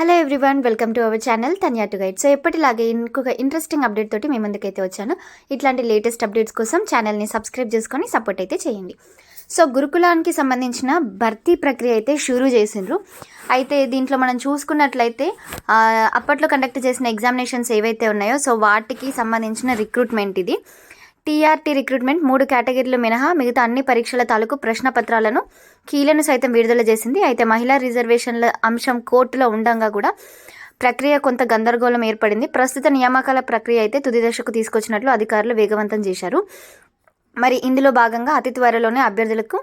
Hello everyone welcome to our channel Tanya to guide so ఎప్పటిలాగే ఇంకొక interesting update తోటి మీ ముందుకైతే వచ్చాను. ఇట్లాంటి లేటెస్ట్ అప్డేట్స్ కోసం ఛానల్ని సబ్స్క్రైబ్ చేసుకొని సపోర్ట్ అయితే చేయండి. సో గురుకులానికి సంబంధించిన భర్తీ ప్రక్రియ అయితే షురూ చేసిండ్రు. అయితే దీంట్లో మనం చూసుకున్నట్లయితే అప్పట్లో కండక్ట్ చేసిన ఎగ్జామినేషన్స్ ఏవైతే ఉన్నాయో సో వాటికి సంబంధించిన రిక్రూట్మెంట్ ఇది. టీఆర్టీ రిక్రూట్మెంట్ మూడు కేటగిరీలు మినహా మిగతా అన్ని పరీక్షల తాలూకు ప్రశ్నపత్రాలను కీలను సైతం విడుదల చేసింది. అయితే మహిళా రిజర్వేషన్ల అంశం కోర్టులో ఉండంగా కూడా ప్రక్రియ కొంత గందరగోళం ఏర్పడింది. ప్రస్తుత నియామకాల ప్రక్రియ అయితే తుది దశకు తీసుకొచ్చినట్లు అధికారులు వేగవంతం చేశారు. మరి ఇందులో భాగంగా అతి త్వరలోనే అభ్యర్థులకు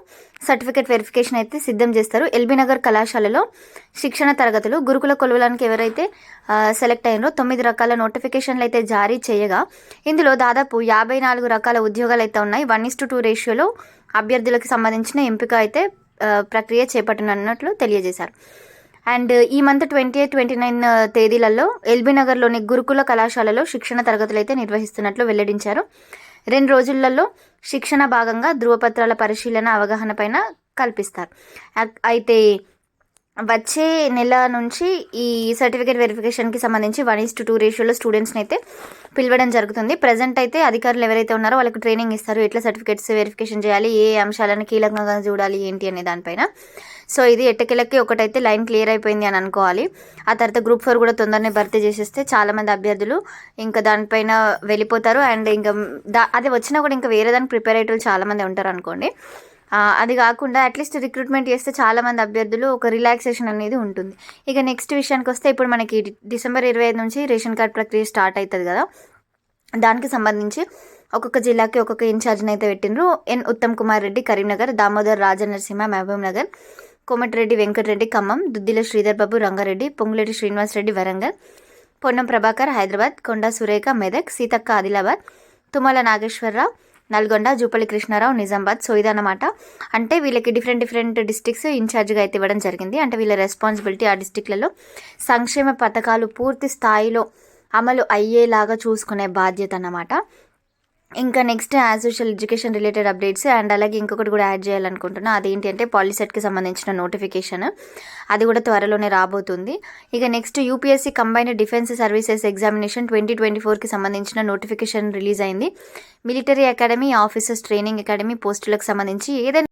సర్టిఫికేట్ వెరిఫికేషన్ అయితే సిద్ధం చేస్తారు. ఎల్బీ నగర్ కళాశాలలో శిక్షణ తరగతులు గురుకుల కొలువులానికి ఎవరైతే సెలెక్ట్ అయ్యారో తొమ్మిది రకాల నోటిఫికేషన్లు అయితే జారీ చేయగా ఇందులో దాదాపు యాభై నాలుగు రకాల ఉద్యోగాలు అయితే ఉన్నాయి. వన్ ఇస్ టు టూ రేషియోలో అభ్యర్థులకు సంబంధించిన ఎంపిక అయితే ప్రక్రియ చేపట్టనున్నట్లు తెలియజేశారు. అండ్ ఈ month twenty eight twenty nine తేదీలలో ఎల్బీ నగర్లోని గురుకుల కళాశాలలో శిక్షణ తరగతులు అయితే నిర్వహిస్తున్నట్లు వెల్లడించారు. రెండు రోజులలో శిక్షణ భాగంగా ధృవపత్రాల పరిశీలన అవగాహన పైన కల్పిస్తారు. అయితే వచ్చే నెల నుంచి ఈ సర్టిఫికేట్ వెరిఫికేషన్కి సంబంధించి వన్ ఇస్ టు టూ రేషియోలో స్టూడెంట్స్ని అయితే పిలవడం జరుగుతుంది. ప్రజెంట్ అయితే అధికారులు ఎవరైతే ఉన్నారో వాళ్ళకి ట్రైనింగ్ ఇస్తారు. ఎట్లా సర్టిఫికేట్స్ వెరిఫికేషన్ చేయాలి? ఏ అంశాలను కీలకంగా చూడాలి? ఏంటి అనే దానిపైన. సో ఇది ఎట్టకెళ్ళకి ఒకటైతే లైన్ క్లియర్ అయిపోయింది అని అనుకోవాలి. ఆ తర్వాత గ్రూప్ ఫోర్ కూడా తొందరనే భర్తీ చేసేస్తే చాలామంది అభ్యర్థులు ఇంకా దానిపైన వెళ్ళిపోతారు. అండ్ ఇంకా దా అది వచ్చినా కూడా ఇంకా వేరే దానికి ప్రిపేర్ అయ్యేటోళ్ళు చాలామంది ఉంటారు అనుకోండి. అది కాకుండా అట్లీస్ట్ రిక్రూట్మెంట్ చేస్తే చాలామంది అభ్యర్థులు ఒక రిలాక్సేషన్ అనేది ఉంటుంది. ఇక నెక్స్ట్ విషయానికి వస్తే ఇప్పుడు మనకి డిసెంబర్ ఇరవై ఐదు నుంచి రేషన్ కార్డ్ ప్రక్రియ స్టార్ట్ అవుతుంది కదా. దానికి సంబంధించి ఒక్కొక్క జిల్లాకి ఒక్కొక్క ఇన్ఛార్జ్ని అయితే పెట్టిండ్రు. N Uttam Kumar Reddy Karimnagar Damodar Rajanarasimha Mahabubnagar. Komatireddy Venkatreddy Khammam Duddilla Sridhar Babu Rangareddy Ponguleti Srinivas Reddy Warangal Ponnam Prabhakar Hyderabad Konda Surekha Medak Seethakka Adilabad Tummala Nageswararao Nalgonda Jupally Krishnarao Nizamabad so ఇదన్నమాట అంటే వీళ్ళకి డిఫరెంట్ డిఫరెంట్ డిస్టిక్స్ ఇన్ఛార్జ్గా అయితే ఇవ్వడం జరిగింది. అంటే వీళ్ళ రెస్పాన్సిబిలిటీ ఆ డిస్టిక్లలో సంక్షేమ పథకాలు పూర్తి స్థాయిలో అమలు అయ్యేలాగా చూసుకునే బాధ్యత అన్నమాట. ఇంకా next as usual education related updates and అలాగే ఇంకొకటి కూడా యాడ్ చేయాలనుకుంటున్నా. అదేంటి అంటే పాలిసెట్కి సంబంధించిన నోటిఫికేషన్ అది కూడా త్వరలోనే రాబోతుంది. ఇక next UPSC combined defence services examination twenty twenty ఫోర్కి సంబంధించిన నోటిఫికేషన్ రిలీజ్ అయింది. Military academy officers training academy పోస్టులకు సంబంధించి ఏదైనా